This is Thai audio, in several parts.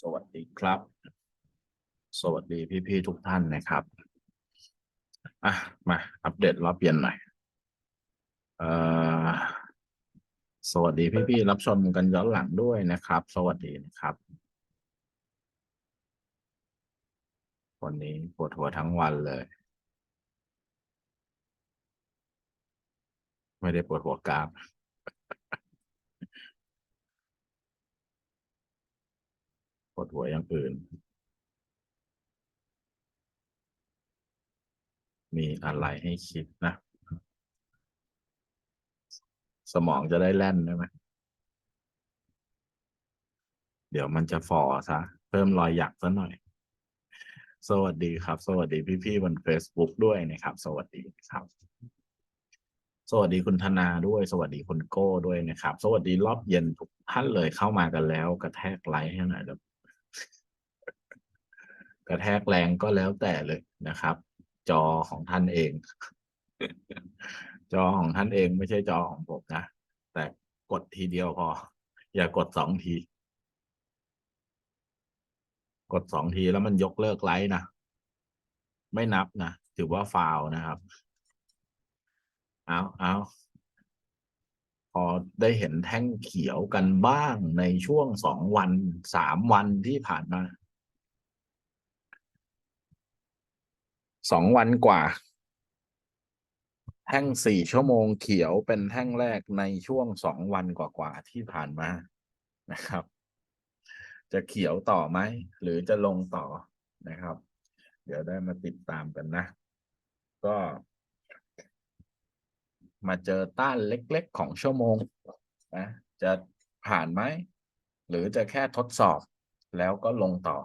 สวัสดีครับ สวัสดีพี่ๆทุกท่านนะครับอะมาอัปเดตรอบเย็นหน่อยเอ่อสวัสดีพี่ๆรับชมกันย้อนหลังด้วยนะครับ สวัสดีนะครับ วันนี้ปวดหัวทั้งวันเลย ไม่ได้ปวดหัวกราม ปวดหัวอย่างอื่น มีอะไรให้คิดนะ สมองจะได้แล่นได้ไหมเดี๋ยวมันจะฟอซะ เพิ่มรอยหยักซะหน่อย สวัสดีครับ สวัสดีพี่ๆบน Facebook ด้วยนะครับ สวัสดีครับ สวัสดีคุณธนาด้วย สวัสดีคุณโก้ด้วยนะครับ สวัสดีรอบเย็นทุกท่านเลยเข้ามากันแล้ว กระแทกไลค์ให้หน่อยเดี๋ยว กระแทกแรงก็แล้วแต่เลยนะครับ จอของท่านเอง จอของท่านเองไม่ใช่จอของผมนะ แต่กดทีเดียวพอ อย่ากดสองที กดสองทีแล้วมันยกเลิกไลค์นะ ไม่นับนะ ถือว่าฟาวนะครับเอาเอาพอได้เห็นแท่งเขียวกันบ้างในช่วงสองวันสามวันที่ผ่านมา สองวันกว่า แท่งสี่ชั่วโมงเขียวเป็นแท่งแรกในช่วงสองวันกว่าๆที่ผ่านมานะครับ จะเขียวต่อไหม หรือจะลงต่อนะครับ เดี๋ยวได้มาติดตามกันนะ ก็ มาเจอต้านเล็กๆของชั่วโมงนะจะผ่านไหม หรือจะแค่ทดสอบแล้วก็ลงต่อ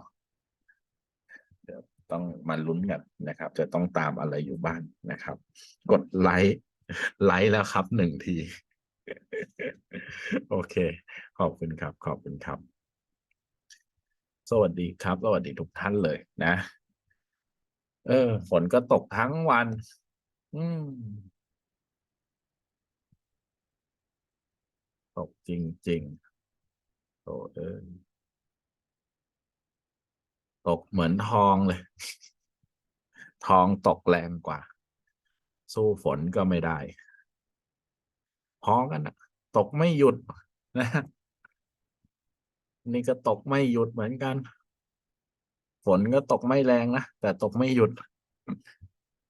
ต้องมาลุ้นกันนะครับ จะต้องตามอะไรอยู่บ้างนะครับ กดไลค์ไลค์แล้วครับหนึ่งที โอเค ขอบคุณครับ ขอบคุณครับ สวัสดีครับ สวัสดีทุกท่านเลยนะ เออฝนก็ตกทั้งวัน อืมตกจริงๆโตเอ้ย ตกเหมือนทองเลย ทองตกแรงกว่า สู้ฝนก็ไม่ได้พอกันนะตกไม่หยุดนะนี่ก็ตกไม่หยุดเหมือนกัน ฝนก็ตกไม่แรงนะ แต่ตกไม่หยุด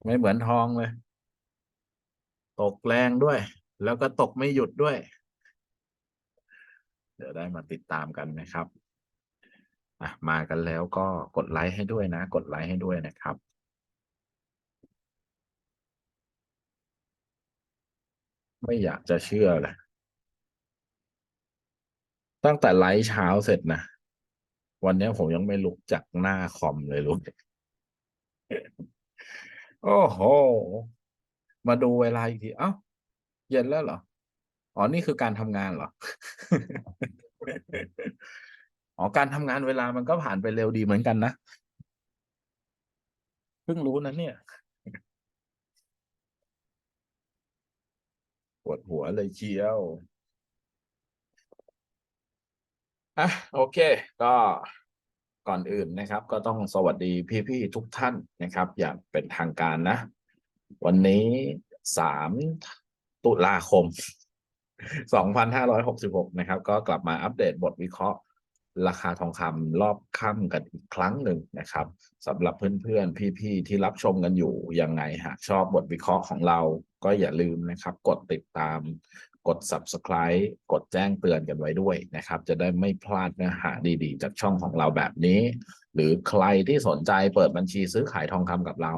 ไม่เหมือนทองเลย ตกแรงด้วย แล้วก็ตกไม่หยุดด้วย เดี๋ยวได้มาติดตามกันนะครับ อะมากันแล้วก็กดไลค์ให้ด้วยนะ กดไลค์ให้ด้วยนะครับไม่อยากจะเชื่อเลย ตั้งแต่ไลฟ์เช้าเสร็จนะ วันนี้ผมยังไม่ลุกจากหน้าคอมเลยลุกโอ้โห มาดูเวลาอีกที เอ้า เย็นแล้วเหรอ อ๋อ นี่คือการทำงานเหรอ อ๋อการทำงานเวลามันก็ผ่านไปเร็วดีเหมือนกันนะเพิ่งรู้นะเนี่ยปวดหัวเลยเชียวอะโอเค ก็ก่อนอื่นนะครับ ก็ต้องสวัสดีพี่ๆทุกท่านนะครับ อย่างเป็นทางการนะ วันนี้สามตุลาคมสองพันห้าร้อยหกสิบหกนะครับ ก็กลับมาอัปเดตบทวิเคราะห์ ราคาทองคำรอบค่ำกันอีกครั้งหนึ่งนะครับสำหรับเพื่อนๆ พี่ๆ ที่รับชมกันอยู่ยังไงหากชอบบทวิเคราะห์ของเราก็อย่าลืมนะครับ กดติดตาม กด subscribe กดแจ้งเตือนกันไว้ด้วยนะครับ จะได้ไม่พลาดเนื้อหาดีๆ จากช่องของเราแบบนี้ หรือใครที่สนใจเปิดบัญชีซื้อขายทองคำกับเรา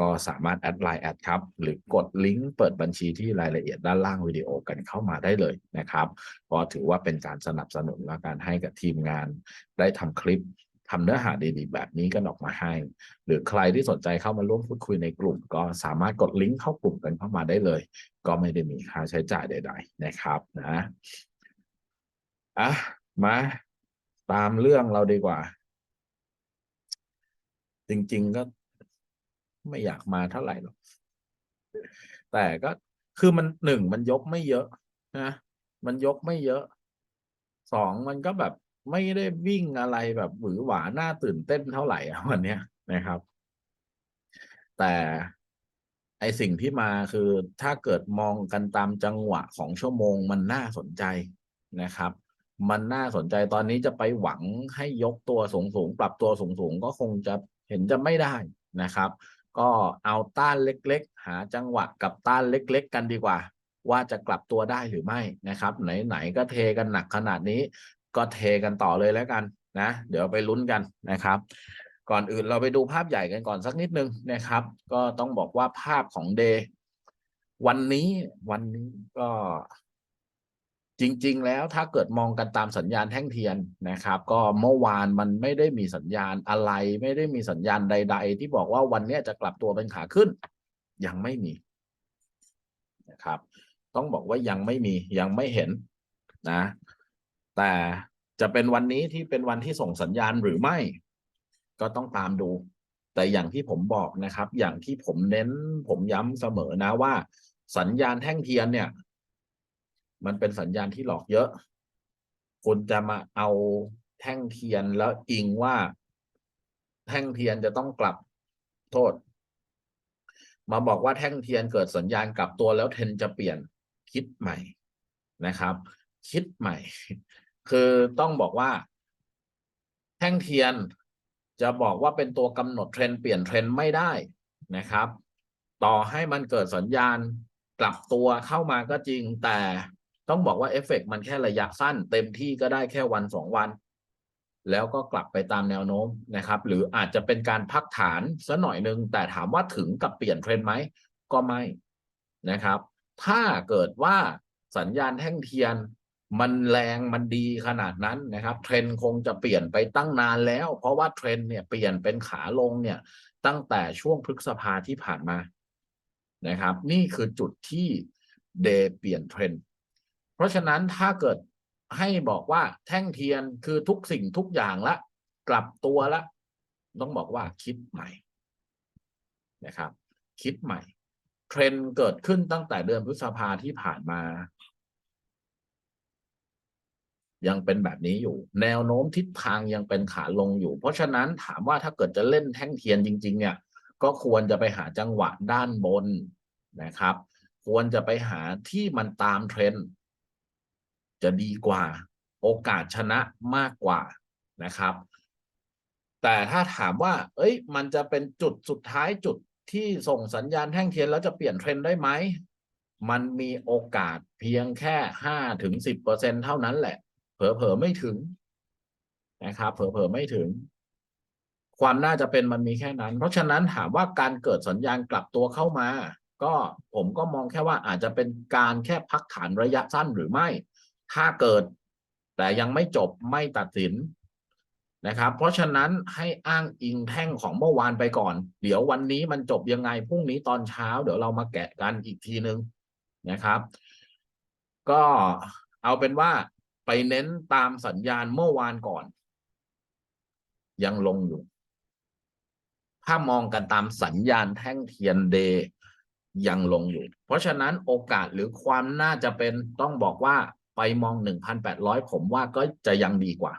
ก็สามารถแอดไลน์แอดครับ หรือกดลิงก์เปิดบัญชีที่รายละเอียดด้านล่างวิดีโอกันเข้ามาได้เลยนะครับเพราะถือว่าเป็นการสนับสนุนและการให้กับทีมงาน ได้ทำคลิปทำเนื้อหาดีๆ แบบนี้กันออกมาให้ หรือใครที่สนใจเข้ามาร่วมพูดคุยในกลุ่ม ก็สามารถกดลิงก์เข้ากลุ่มกันเข้ามาได้เลย ก็ไม่ได้มีค่าใช้จ่ายใด ๆ นะครับนะอะมาตามเรื่องเราดีกว่า จริง ๆ ก็ ไม่อยากมาเท่าไหร่หรอกแต่ก็คือมันหนึ่งมันยกไม่เยอะนะมันยกไม่เยอะสองมันก็แบบไม่ได้วิ่งอะไรแบบหวือหวาน่าตื่นเต้นเท่าไหร่อะวันเนี้ยนะครับ แต่ไอสิ่งที่มาคือถ้าเกิดมองกันตามจังหวะของชั่วโมงมันน่าสนใจนะครับ มันน่าสนใจตอนนี้จะไปหวังให้ยกตัวสูงสูงๆปรับตัวสูงสูงๆก็คงจะเห็นจะไม่ได้นะครับ ก็เอาต้านเล็กๆ หาจังหวะกับต้านเล็ก ๆ กันดีกว่า ว่าจะกลับตัวได้หรือไม่นะครับ ไหนๆก็เทกันหนักขนาดนี้ ก็เทกันต่อเลยแล้วกันนะ เดี๋ยวไปลุ้นกันนะครับ ก่อนอื่นเราไปดูภาพใหญ่กันก่อนสักนิดนึงนะครับ ก็ต้องบอกว่าภาพของเดวันนี้วันนี้ก็ จริง ๆ แล้วถ้าเกิดมองกันตามสัญญาณแท่งเทียนนะครับ ก็เมื่อวานมันไม่ได้มีสัญญาณอะไร ไม่ได้มีสัญญาณใด ๆ ที่บอกว่าวันนี้จะกลับตัวเป็นขาขึ้น ยังไม่มีนะครับ ต้องบอกว่ายังไม่มียังไม่เห็นนะ แต่จะเป็นวันนี้ที่เป็นวันที่ส่งสัญญาณหรือไม่ ก็ต้องตามดู แต่อย่างที่ผมบอกนะครับ อย่างที่ผมเน้นผมย้ำเสมอนะว่า สัญญาณแท่งเทียนเนี่ย มันเป็นสัญญาณที่หลอกเยอะคุณจะมาเอาแท่งเทียนแล้วอิงว่า แท่งเทียนจะต้องกลับโทษ มาบอกว่าแท่งเทียนเกิดสัญญาณกลับตัวแล้วเทรนจะเปลี่ยนคิดใหม่นะครับ คิดใหม่ คือต้องบอกว่า แท่งเทียนจะบอกว่าเป็นตัวกำหนดเทรนเปลี่ยนเทรนไม่ได้นะครับ ต่อให้มันเกิดสัญญาณกลับตัวเข้ามาก็จริงแต่ ต้องบอกว่าเอฟเฟกต์มันแค่ระยะสั้น เต็มที่ก็ได้แค่วันสองวัน แล้วก็กลับไปตามแนวโน้มนะครับ หรืออาจจะเป็นการพักฐานซะหน่อยนึง แต่ถามว่าถึงกับเปลี่ยนเทรนด์ไหมก็ไม่นะครับ ถ้าเกิดว่าสัญญาณแท่งเทียนมันแรงมันดีขนาดนั้นนะครับเทรนด์คงจะเปลี่ยนไปตั้งนานแล้ว เพราะว่าเทรนด์เนี่ยเปลี่ยนเป็นขาลงเนี่ยตั้งแต่ช่วงพฤษภาที่ผ่านมานะครับ นี่คือจุดที่เดย์เปลี่ยนเทรนด์ เพราะฉะนั้นถ้าเกิดให้บอกว่าแท่งเทียนคือทุกสิ่งทุกอย่างละ กลับตัวละ ต้องบอกว่าคิดใหม่นะครับ คิดใหม่ เทรนเกิดขึ้นตั้งแต่เดือนพฤษภาที่ผ่านมา ยังเป็นแบบนี้อยู่ แนวโน้มทิศทางยังเป็นขาลงอยู่ เพราะฉะนั้นถามว่าถ้าเกิดจะเล่นแท่งเทียนจริง ๆ เนี่ย ก็ควรจะไปหาจังหวะด้านบนนะครับ ควรจะไปหาที่มันตามเทรนด์ จะดีกว่า โอกาสชนะมากกว่านะครับ แต่ถ้าถามว่า เอ้ย มันจะเป็นจุดสุดท้ายจุดที่ส่งสัญญาณแท่งเทียนแล้วจะเปลี่ยนเทรนด์ได้ไหม มันมีโอกาสเพียงแค่ห้าถึงสิบเปอร์เซ็นเท่านั้นแหละ เผลอๆไม่ถึงนะครับ เผลอๆไม่ถึง ความน่าจะเป็นมันมีแค่นั้น เพราะฉะนั้นถามว่าการเกิดสัญญาณกลับตัวเข้ามา ก็ผมก็มองแค่ว่าอาจจะเป็นการแค่พักฐานระยะสั้นหรือไม่ ถ้าเกิด แต่ยังไม่จบไม่ตัดสินนะครับ เพราะฉะนั้นให้อ้างอิงแท่งของเมื่อวานไปก่อน เดี๋ยววันนี้มันจบยังไงพรุ่งนี้ตอนเช้า เดี๋ยวเรามาแกะกันอีกทีนึงนะครับ ก็เอาเป็นว่าไปเน้นตามสัญญาณเมื่อวานก่อน ยังลงอยู่ ถ้ามองกันตามสัญญาณแท่งเทียนเดยยังลงอยู่ เพราะฉะนั้นโอกาสหรือความน่าจะเป็นต้องบอกว่า ไปมองหนึ่งพันแปดร้อยผมว่าก็จะยังดีกว่า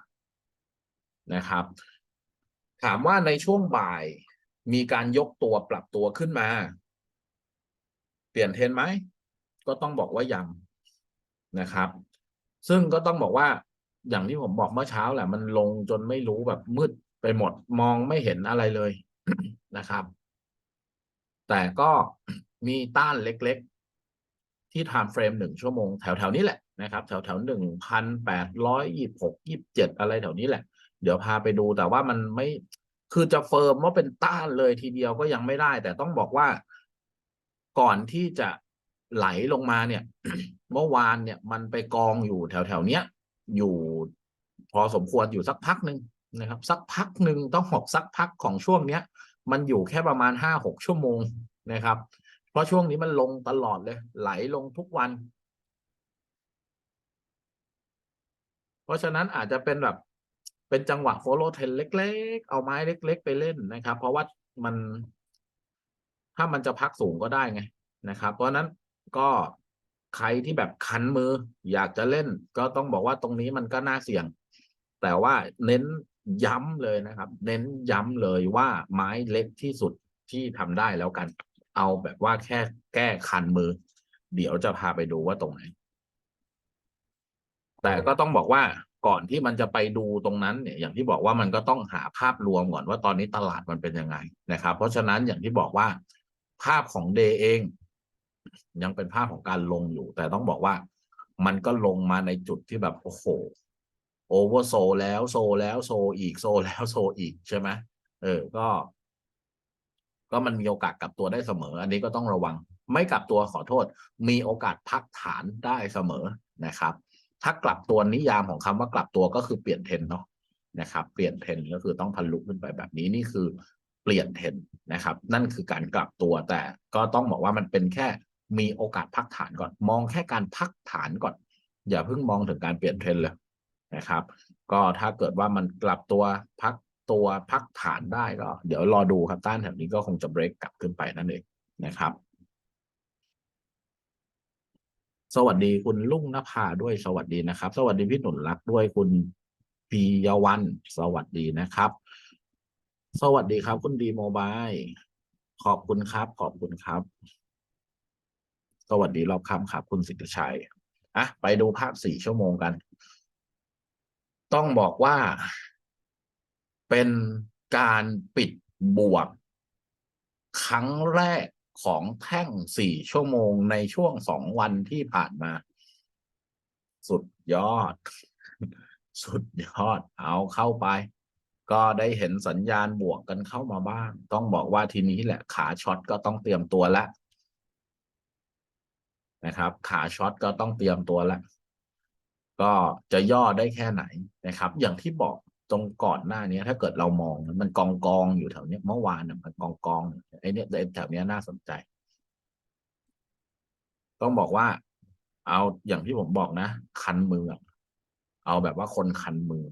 นะครับ ถามว่าในช่วงบ่ายมีการยกตัวปรับตัวขึ้นมา เปลี่ยนเทรนไหม ก็ต้องบอกว่ายังนะครับ ซึ่งก็ต้องบอกว่าอย่างที่ผมบอกเมื่อเช้าแหละ มันลงจนไม่รู้แบบมืดไปหมดมองไม่เห็นอะไรเลยนะครับ แต่ก็มีต้านเล็กๆ ที่ time frame หนึ่งชั่วโมงแถวๆนี้แหละ นะครับ แถวๆหนึ่งพันแปดร้อยยี่หกยี่เจ็ดอะไรแถวนี้แหละ เดี๋ยวพาไปดูแต่ว่ามันไม่คือจะเฟิร์มว่าเป็นต้านเลยทีเดียวก็ยังไม่ได้ แต่ต้องบอกว่าก่อนที่จะไหลลงมาเนี่ย เมื่อวานเนี่ยมันไปกองอยู่แถวแถวเนี้ย อยู่พอสมควรอยู่สักพักหนึ่งนะครับ สักพักหนึ่งต้องหกสักพักของช่วงเนี้ย มันอยู่แค่ประมาณห้าหกชั่วโมงนะครับ เพราะช่วงนี้มันลงตลอดเลย ไหลลงทุกวัน เพราะฉะนั้นอาจจะเป็นแบบเป็นจังหวะ follow t e n เล็ก ๆ เอาไม้เล็ก ๆ ไปเล่นนะครับ เพราะว่ามัน ถ้ามันจะพักสูงก็ได้ไงนะครับ เพราะนั้นก็ใครที่แบบคันมือ อยากจะเล่น ก็ต้องบอกว่าตรงนี้มันก็น่าเสี่ยง แต่ว่าเน้นย้ำเลยนะครับ เน้นย้ำเลยว่าไม้เล็กที่สุดที่ทำได้แล้วกัน เอาแบบว่าแค่แก้คันมือ เดี๋ยวจะพาไปดูว่าตรงไหน แต่ก็ต้องบอกว่าก่อนที่มันจะไปดูตรงนั้นเนี่ยอย่างที่บอกว่ามันก็ต้องหาภาพรวมก่อนว่าตอนนี้ตลาดมันเป็นยังไงนะครับ เพราะฉะนั้นอย่างที่บอกว่า ภาพของเดย์เอง ยังเป็นภาพของการลงอยู่ แต่ต้องบอกว่ามันก็ลงมาในจุดที่แบบโอ้โหโอเวอร์โซแล้วโซแล้วโซอีกโซแล้วโซอีกใช่ไหมเออก็ ก็มันมีโอกาสกลับตัวได้เสมอ อันนี้ก็ต้องระวัง ไม่กลับตัวขอโทษ มีโอกาสพักฐานได้เสมอนะครับ ถ้ากลับตัวนิยามของคำว่ากลับตัวก็คือเปลี่ยนเทรนเนาะนะครับ เปลี่ยนเทรนก็คือต้องพันลุกขึ้นไปแบบนี้นี่คือเปลี่ยนเทรนนะครับ นั่นคือการกลับตัวแต่ก็ต้องบอกว่ามันเป็นแค่มีโอกาสพักฐานก่อน มองแค่การพักฐานก่อน อย่าเพิ่งมองถึงการเปลี่ยนเทรนเลยนะครับ ก็ถ้าเกิดว่ามันกลับตัวพักตัวพักฐานได้ก็ เดี๋ยวรอดูครับต้านแถวนี้ก็คงจะเบรกกลับขึ้นไปนั่นเองนะครับ สวัสดีคุณลุงนภาด้วยสวัสดีนะครับ สวัสดีพี่หนุนรักด้วยคุณพียวันสวัสดีนะครับ สวัสดีครับ คุณดีโมบายขอบคุณครับ ขอบคุณครับ สวัสดีรอบค่ำครับ คุณสิทธิชัยอะไปดูภาพสี่ชั่วโมงกัน ต้องบอกว่า เป็นการปิดบวก ครั้งแรก ของแท่งสี่ชั่วโมงในช่วงสองวันที่ผ่านมา สุดยอด สุดยอดเอาเข้าไป ก็ได้เห็นสัญญาณบวกกันเข้ามาบ้าง ต้องบอกว่าทีนี้แหละขาช็อตก็ต้องเตรียมตัวแล้วนะครับ ขาช็อตก็ต้องเตรียมตัวแล้วก็จะย่อได้แค่ไหนนะครับ อย่างที่บอก ตรงก่อนหน้านี้ถ้าเกิดเรามองมันกองกองอยู่แถวเนี้ยเมื่อวานมันกองกองไอ้นี่แถวเนี้ยน่าสนใจ ต้องบอกว่า เอาอย่างที่ผมบอกนะ คันมือเอาแบบว่าคนคันมือ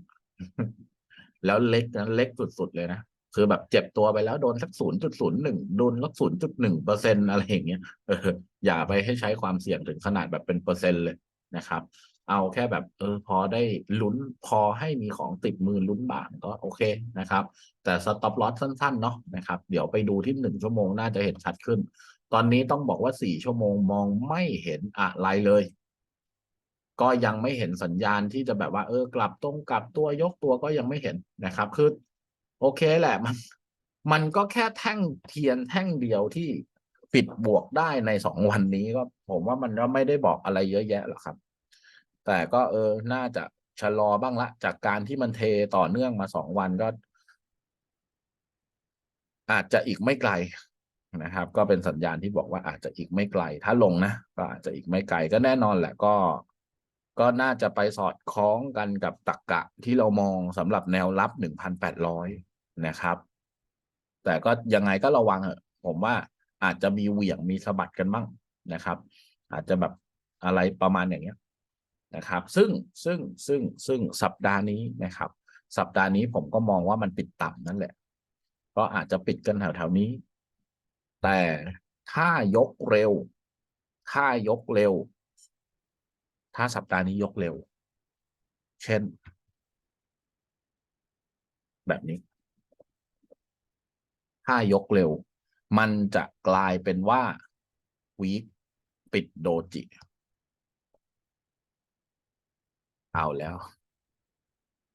แล้วเล็กนะเล็กสุดๆเลยนะคือแบบเจ็บตัวไปแล้วโดนสักศูนย์จุดศูนย์หนึ่งโดนสักศูนย์จุดหนึ่งเปอร์เซ็นอะไรอย่างเงี้ยเอออย่าไปให้ใช้ความเสี่ยงถึงขนาดแบบเป็นเปอร์เซ็นต์เลยนะครับ เอาแค่แบบเออพอได้ลุ้นพอให้มีของติดมือลุ้นบางก็โอเคนะครับ แต่สต็อปลอสสั้นๆเนาะนะครับ เดี๋ยวไปดูที่หนึ่งชั่วโมงน่าจะเห็นชัดขึ้น ตอนนี้ต้องบอกว่าสี่ชั่วโมงมองไม่เห็นอะไรเลย ก็ยังไม่เห็นสัญญาณที่จะแบบว่าเออกลับตรงกลับตัวยกตัวก็ยังไม่เห็นนะครับคือโอเคแหละมันมันก็แค่แท่งเทียนแท่งเดียวที่ปิดบวกได้ในสองวันนี้ก็ ผมว่ามันก็ไม่ได้บอกอะไรเยอะแยะหรอกครับ แต่ก็เออน่าจะชะลอบ้างละ จากการที่มันเทต่อเนื่องมาสองวันก็ อาจจะอีกไม่ไกลนะครับ ก็เป็นสัญญาณที่บอกว่าอาจจะอีกไม่ไกล ถ้าลงนะก็อาจจะอีกไม่ไกลก็แน่นอนแหละก็ ก็น่าจะไปสอดคล้องกันกับตักกะที่เรามองสำหรับแนวรับหนึ่งพันแปดร้อยนะครับ แต่ก็ยังไงก็ระวังเถอะผมว่าอาจจะมีเหวี่ยงมีสะบัดกันบ้างนะครับ อาจจะแบบอะไรประมาณอย่างเงี้ย นะครับ ซึ่งซึ่งซึ่งซึ่งสัปดาห์นี้นะครับ สัปดาห์นี้ผมก็มองว่ามันปิดต่ำนั่นแหละ ก็อาจจะปิดกันแถวๆนี้ แต่ถ้ายกเร็ว ถ้ายกเร็ว ถ้าสัปดาห์นี้ยกเร็ว เช่น แบบนี้ ถ้ายกเร็ว มันจะกลายเป็นว่าวีคปิดโดจิ เอาแล้ว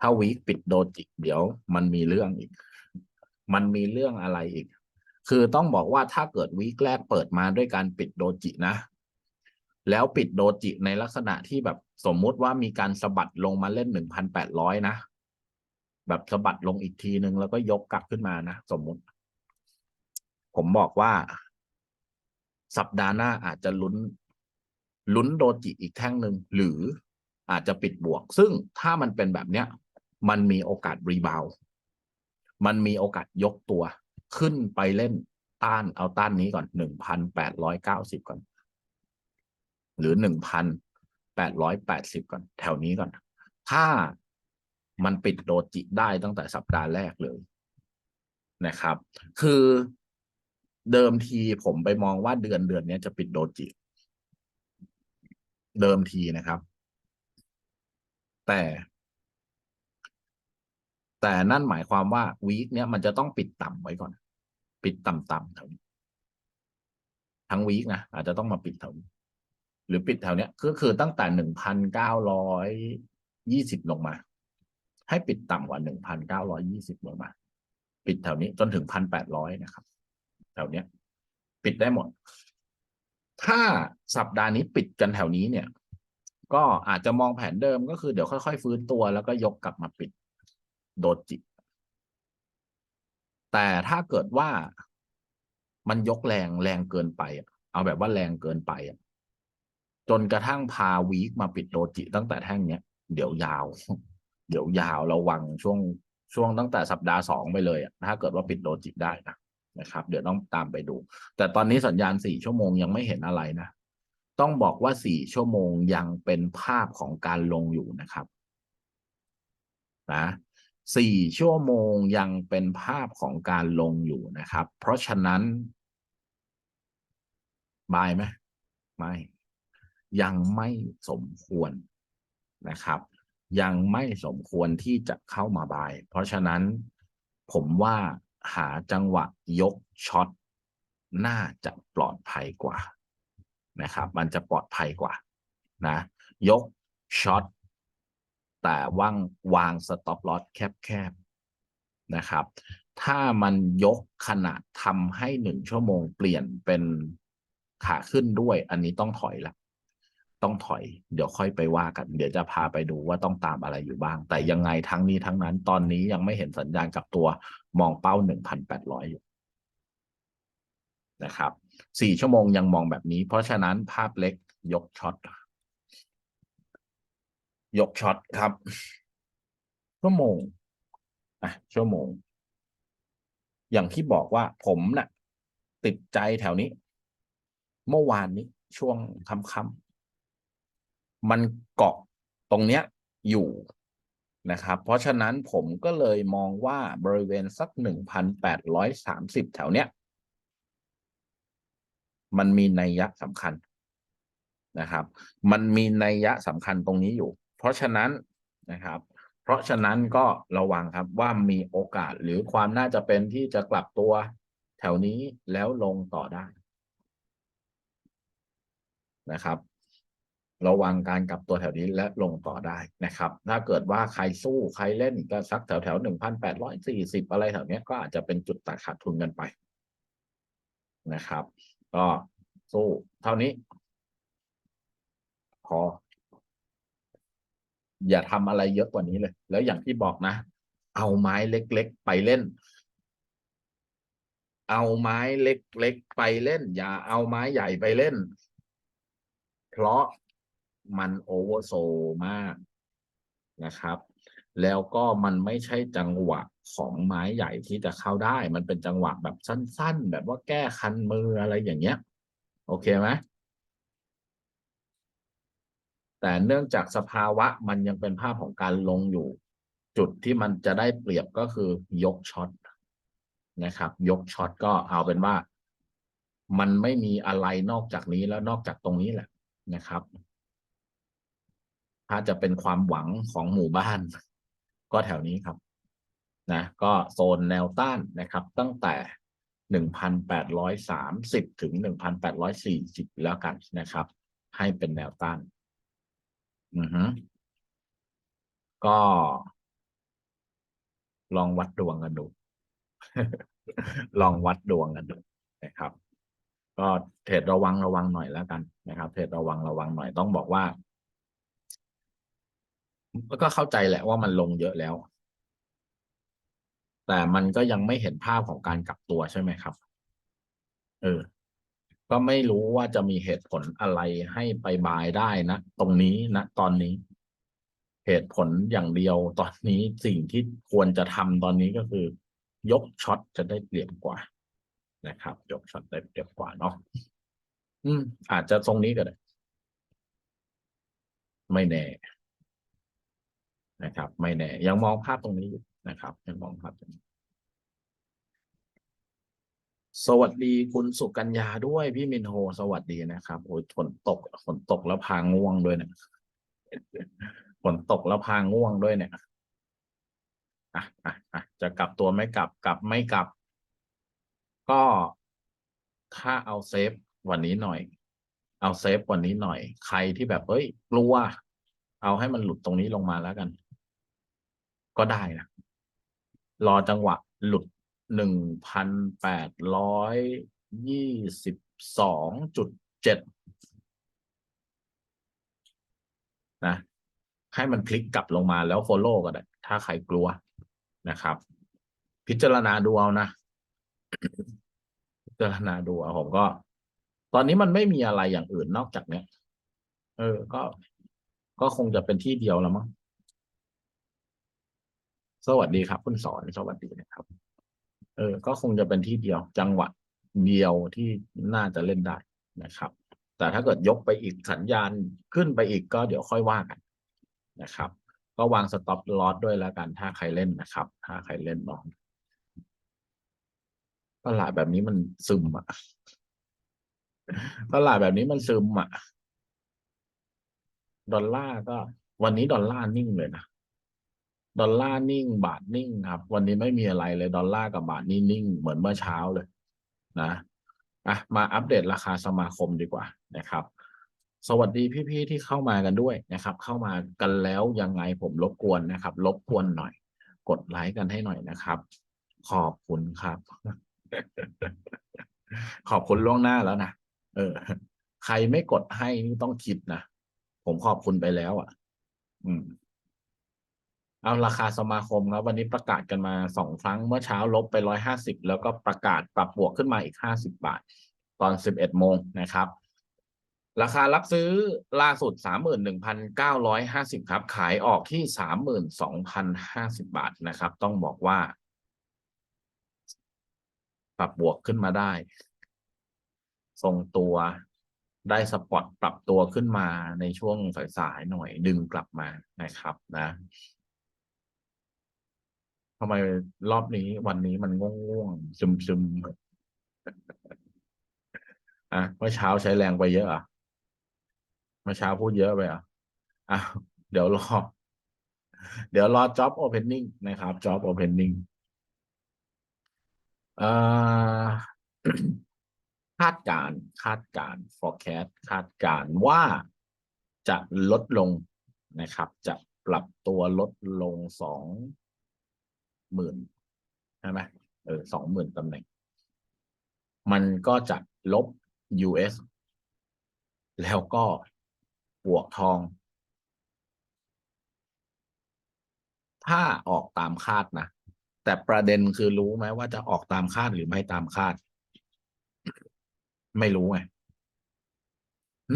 ถ้าวีคปิดโดจิเดี๋ยว มันมีเรื่องอีก มันมีเรื่องอะไรอีก คือต้องบอกว่าถ้าเกิดวีคแรกเปิดมาด้วยการปิดโดจินะ แล้วปิดโดจิในลักษณะที่แบบสมมุติว่ามีการสะบัดลงมาเล่นหนึ่งพันแปดร้อยนะ แบบสะบัดลงอีกทีหนึ่งแล้วก็ยกกลับขึ้นมานะ สมมุติ ผมบอกว่า สัปดาห์หน้าอาจจะลุ้นลุ้นโดจิอีกแท่งหนึ่งหรือ อาจจะปิดบวก ซึ่งถ้ามันเป็นแบบเนี้ย มันมีโอกาสรีบาวมันมีโอกาสยกตัว ขึ้นไปเล่นต้านเอาต้านนี้ก่อนหนึ่งพันแปดร้อยเก้าสิบก่อน หรือหนึ่งพันแปดร้อยแปดสิบก่อน แถวนี้ก่อน ถ้ามันปิดโดจิได้ตั้งแต่สัปดาห์แรกเลยนะครับ คือเดิมทีผมไปมองว่าเดือนเดือนนี้จะปิดโดจิ เดิมทีนะครับ แต่ แต่นั่นหมายความว่าวีคเนี้ยมันจะต้องปิดต่ำไว้ก่อน ปิดต่ำๆแถวนี้ทั้งวีคนะอาจจะต้องมาปิดแถวนี้หรือปิดแถวเนี้ยก็คือตั้งแต่หนึ่งพันเก้าร้อยยี่สิบลงมา ให้ปิดต่ำกว่าหนึ่งพันเก้าร้อยี่สิบลงมา ปิดแถวนี้จนถึงพันแปดร้อยนะครับ แถวเนี้ย ปิดได้หมด ถ้าสัปดาห์นี้ปิดกันแถวนี้เนี่ย ก็อาจจะมองแผนเดิมก็คือเดี๋ยวค่อยๆ ฟื้นตัวแล้วก็ยกกลับมาปิดโดจิ แต่ถ้าเกิดว่ามันยกแรงแรงเกินไปเอาแบบว่าแรงเกินไปจนกระทั่งพาวีคมาปิดโดจิ ตั้งแต่แท่งเนี้ยเดี๋ยวยาว เดี๋ยวยาวระวังช่วงช่วงตั้งแต่สัปดาห์สองไปเลยถ้าเกิดว่าปิดโดจิได้นะนะครับ เดี๋ยวต้องตามไปดู แต่ตอนนี้สัญญาณสี่ชั่วโมงยังไม่เห็นอะไรนะ ต้องบอกว่าสี่ชั่วโมงยังเป็นภาพของการลงอยู่นะครับนะสี่ชั่วโมงยังเป็นภาพของการลงอยู่นะครับ เพราะฉะนั้นบายไหมไม่ ยังไม่สมควรนะครับ ยังไม่สมควรที่จะเข้ามาบาย เพราะฉะนั้นผมว่าหาจังหวะยกช็อตน่าจะปลอดภัยกว่า นะครับ มันจะปลอดภัยกว่านะ ยกช็อตแต่ว่างวางสต็อปลอสแคบๆนะครับ ถ้ามันยกขนาดทำให้หนึ่งชั่วโมงเปลี่ยนเป็นขาขึ้นด้วย อันนี้ต้องถอยละต้องถอย เดี๋ยวค่อยไปว่ากัน เดี๋ยวจะพาไปดูว่าต้องตามอะไรอยู่บ้าง แต่ยังไงทั้งนี้ทั้งนั้น ตอนนี้ยังไม่เห็นสัญญาณกับตัวมองเป้าหนึ่งพันแปดร้อยอยู่นะครับ สี่ชั่วโมงยังมองแบบนี้ เพราะฉะนั้นภาพเล็กยกช็อตยกช็อตครับ ชั่วโมงอะชั่วโมง อย่างที่บอกว่าผมนะ่ะ ติดใจแถวนี้ เมื่อวานนี้ ช่วงค่ำๆมันเกาะตรงเนี้ยอยู่นะครับ เพราะฉะนั้นผมก็เลยมองว่าบริเวณสักหนึ่งพันแปดร้อยสามสิบแถวเนี้ย มันมีนัยยะสำคัญนะครับ มันมีนัยยะสำคัญตรงนี้อยู่ เพราะฉะนั้นนะครับ เพราะฉะนั้นก็ระวังครับว่ามีโอกาสหรือความน่าจะเป็นที่จะกลับตัวแถวนี้แล้วลงต่อได้นะครับ ระวังการกลับตัวแถวนี้และลงต่อได้นะครับ ถ้าเกิดว่าใครสู้ใครเล่นก็สักแถวแถวหนึ่งพันแปดร้อยสี่สิบอะไรแถวนี้ก็อาจจะเป็นจุดตัดขาดทุนกันไปนะครับ ก็สู้เท่านี้ พอ อย่าทำอะไรเยอะกว่านี้เลย แล้วอย่างที่บอกนะ เอาไม้เล็กๆไปเล่น เอาไม้เล็กๆไปเล่น อย่าเอาไม้ใหญ่ไปเล่น เพราะมันโอเวอร์โซมากนะครับ แล้วก็มันไม่ใช่จังหวะ ของไม้ใหญ่ที่จะเข้าได้ มันเป็นจังหวะแบบสั้น ๆ แบบว่าแก้คันมืออะไรอย่างเงี้ย โอเคไหมแต่เนื่องจากสภาวะมันยังเป็นภาพของการลงอยู่ จุดที่มันจะได้เปรียบก็คือยกช็อตนะครับ ยกช็อตก็เอาเป็นว่า มันไม่มีอะไรนอกจากนี้แล้วนอกจากตรงนี้แหละนะครับ ถ้าจะเป็นความหวังของหมู่บ้าน ก็แถวนี้ครับ นะก็โซนแนวต้านนะครับ ตั้งแต่หนึ่งพันแปดร้อยสามสิบถึงหนึ่งพันแปดร้อยสี่สิบแล้วกันนะครับ ให้เป็นแนวต้านอือฮึก็ ลองวัดดวงกันดู ลองวัดดวงกันดูนะครับ ก็เทรดระวังระวังหน่อยแล้วกันนะครับเทรดระวังระวังหน่อยต้องบอกว่า แล้วก็เข้าใจแหละว่ามันลงเยอะแล้ว แต่มันก็ยังไม่เห็นภาพของการกลับตัวใช่ไหมครับ เออ ก็ไม่รู้ว่าจะมีเหตุผลอะไรให้ไปบายได้นะตรงนี้นะตอนนี้ เหตุผลอย่างเดียวตอนนี้สิ่งที่ควรจะทำตอนนี้ก็คือ ยกช็อตจะได้เปรียบกว่า นะครับ ยกช็อตได้เปรียบกว่าเนาะอืม อาจจะตรงนี้ก็ได้ ไม่แน่ นะครับ ไม่แน่ ยังมองภาพตรงนี้อยู่นะครับยังมองภาพตรงนี้ สวัสดีคุณสุกัญญาด้วยพี่มินโฮ สวัสดีนะครับโอ้ยฝนตกฝนตกแล้วพาง่วงด้วยเนี่ยฝนตกแล้วพาง่วงด้วยเนี่ยอะอะอะจะกลับตัวไม่กลับกลับไม่กลับ ก็ถ้าเอาเซฟวันนี้หน่อย เอาเซฟวันนี้หน่อย ใครที่แบบเอ้ยกลัว เอาให้มันหลุดตรงนี้ลงมาแล้วกัน ก็ได้นะรอจังหวะหลุด หนึ่งพันแปดร้อยยี่สิบสองจุดเจ็ดนะ ให้มันพลิกกลับลงมาแล้ว follow ก็ได้ ถ้าใครกลัวนะครับ พิจารณาดูเอานะ พิจารณาดูเอาผมก็ ตอนนี้มันไม่มีอะไรอย่างอื่นนอกจากเนี้ย เออ ก็ ก็คงจะเป็นที่เดียวแล้วมั้ง สวัสดีครับ คุณสอน สวัสดีนะครับ เออ ก็คงจะเป็นที่เดียว จังหวะเดียวที่น่าจะเล่นได้นะครับ แต่ถ้าเกิดยกไปอีกสัญญาณขึ้นไปอีกก็เดี๋ยวค่อยว่ากันนะครับ ก็วางสต็อปลอสด้วยแล้วกันถ้าใครเล่นนะครับ ถ้าใครเล่นเนาะตลาดแบบนี้มันซึมอะตลาดแบบนี้มันซึมอะดอลลาร์ก็ วันนี้ดอลลาร์นิ่งเลยนะ ดอลลาร์นิ่ง บาทนิ่งครับ วันนี้ไม่มีอะไรเลยดอลลาร์กับบาทนี่นิ่งเหมือนเมื่อเช้าเลย นะอะมาอัปเดตราคาสมาคมดีกว่านะครับ สวัสดีพี่ๆที่เข้ามากันด้วยนะครับ เข้ามากันแล้วยังไงผมรบกวนนะครับรบกวนหน่อย กดไลค์กันให้หน่อยนะครับ ขอบคุณครับ ขอบคุณล่วงหน้าแล้วนะเออ ใครไม่กดให้นี่ต้องคิดนะผมขอบคุณไปแล้วอะ อืม เอาราคาสมาคมครับวันนี้ประกาศกันมาสองครั้งเมื่อเช้าลบไปร้อยห้าสิบแล้วก็ประกาศปรับบวกขึ้นมาอีกห้าสิบบาท ตอนสิบเอ็ดโมงนะครับ ราคารับซื้อล่าสุดสามหมื่นหนึ่งพันเก้าร้อยห้าสิบครับ ขายออกที่สามหมื่นสองพันห้าสิบบาทนะครับ ต้องบอกว่า ปรับบวกขึ้นมาได้ ทรงตัวได้สปอตปรับตัวขึ้นมาในช่วงสายๆหน่อยดึงกลับมานะครับนะ ทำไมรอบนี้วันนี้มันง่วงๆซึมๆอะเมื่อเช้าใช้แรงไปเยอะอะเมื่อเช้าพูดเยอะไปอะอะเดี๋ยวรอ เดี๋ยวรอ job opening นะครับ job opening คาดการคาดการ forecast คาดการว่าจะลดลงนะครับ จะปรับตัวลดลงสอง หมื่นใช่ไหมเออสองหมื่นตำแหน่ง มันก็จะลบ US แล้วก็บวกทอง ถ้าออกตามคาดนะ แต่ประเด็นคือรู้ไหมว่าจะออกตามคาดหรือไม่ตามคาด ไม่รู้ไง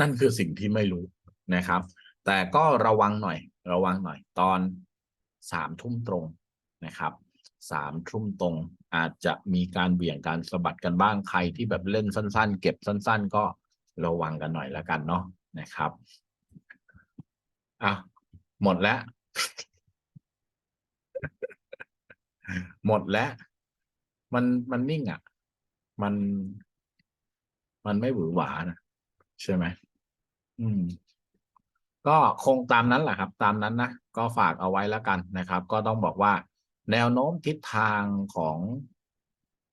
นั่นคือสิ่งที่ไม่รู้นะครับ แต่ก็ระวังหน่อย ระวังหน่อย ตอนสามทุ่มตรง นะครับสามทุ่มตรงอาจจะมีการเบี่ยงการสะบัดกันบ้างใครที่แบบเล่นสั้น ๆ เก็บสั้น ๆ ก็ระวังกันหน่อยแล้วกันเนาะนะครับอะหมดแล้ว หมดแล้ว มันมันนิ่งอะ มัน มันไม่หวือหวานะใช่ไหมอืมก็คงตามนั้นแหละครับ ตามนั้นนะก็ฝากเอาไว้แล้วกันนะครับ ก็ต้องบอกว่า แนวโน้มทิศทางของ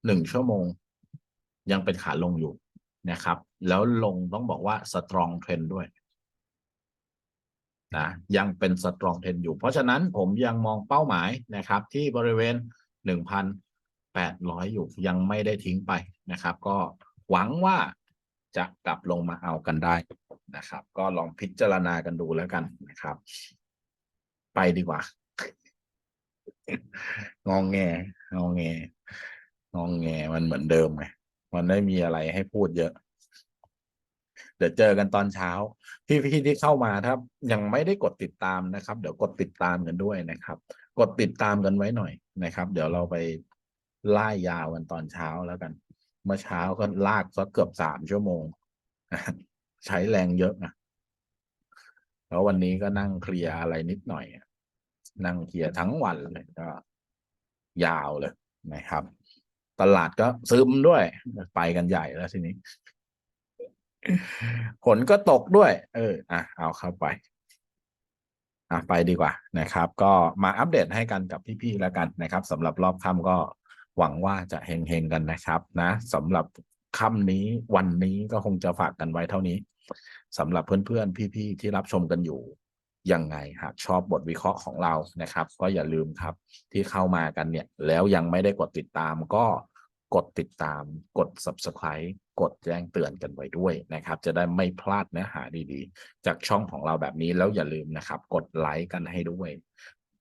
หนึ่งชั่วโมง ยังเป็นขาลงอยู่นะครับ แล้วลงต้องบอกว่าสตรองเทรนด้วยนะยังเป็นสตรองเทรนอยู่ เพราะฉะนั้นผมยังมองเป้าหมายนะครับ ที่บริเวณหนึ่งพันแปดร้อยอยู่ยังไม่ได้ทิ้งไปนะครับ ก็หวังว่าจะกลับลงมาเอากันได้นะครับ ก็ลองพิจารณากันดูแล้วกันนะครับ ไปดีกว่า งองแงงองแงงองแงมันเหมือนเดิมไงมันไม่มีอะไรให้พูดเยอะ เดี๋ยวเจอกันตอนเช้า พี่ๆที่เข้ามาถ้ายังไม่ได้กดติดตามนะครับ เดี๋ยวกดติดตามกันด้วยนะครับ กดติดตามกันไว้หน่อยนะครับ เดี๋ยวเราไปไล่ยาวกันตอนเช้าแล้วกัน เมื่อเช้าก็ลากสักเกือบสามชั่วโมง ใช้แรงเยอะนะแล้ววันนี้ก็นั่งเคลียร์อะไรนิดหน่อย นั่งเคลียร์ทั้งวันเลยก็ ยาวเลยนะครับ ตลาดก็ซึมด้วย ไปกันใหญ่แล้วทีนี้ฝนก็ตกด้วย เออ อะ เอาเข้าไป อะ ไปดีกว่านะครับ ก็มาอัปเดตให้กันกับพี่ๆแล้วกันนะครับสำหรับรอบค่ำก็หวังว่าจะเฮงๆกันนะครับนะสำหรับค่ำนี้วันนี้ก็คงจะฝากกันไว้เท่านี้สำหรับเพื่อนๆ พี่ๆ ที่รับชมกันอยู่ ยังไงหากชอบบทวิเคราะห์ของเรานะครับ ก็อย่าลืมครับที่เข้ามากันเนี่ย แล้วยังไม่ได้กดติดตามก็กดติดตามกด subscribe กดแจ้งเตือนกันไว้ด้วยนะครับ จะได้ไม่พลาดเนื้อหาดีๆ จากช่องของเราแบบนี้แล้วอย่าลืมนะครับ กดไลค์กันให้ด้วย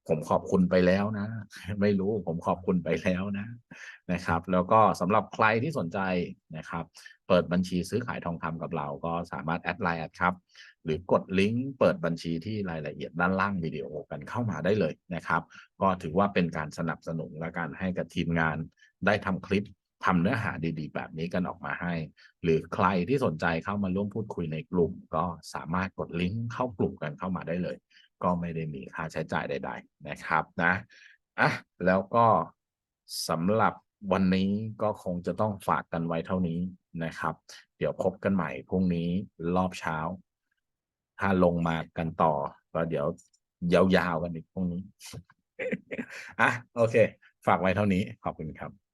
ผมขอบคุณไปแล้วนะ ไม่รู้ผมขอบคุณไปแล้วนะนะครับ แล้วก็สำหรับใครที่สนใจนะครับ เปิดบัญชีซื้อขายทองคำกับเราก็สามารถแอดไลน์ครับ หรือกดลิงก์เปิดบัญชีที่รายละเอียดด้านล่างวิดีโอกันเข้ามาได้เลยนะครับ ก็ถือว่าเป็นการสนับสนุนและการให้กับทีมงานได้ทำคลิปทำเนื้อหาดีๆ แบบนี้กันออกมาให้ หรือใครที่สนใจเข้ามาร่วมพูดคุยในกลุ่ม ก็สามารถกดลิงก์เข้ากลุ่มกันเข้ามาได้เลย ก็ไม่ได้มีค่าใช้จ่ายใด ๆ นะครับนะอะแล้วก็สำหรับวันนี้ก็คงจะต้องฝากกันไว้เท่านี้นะครับ เดี๋ยวพบกันใหม่พรุ่งนี้รอบเช้า ถ้าลงมากันต่อ ก็เดี๋ยวยาวๆกันอีกพรุ่งนี้อะโอเค ฝากไว้เท่านี้ขอบคุณครับ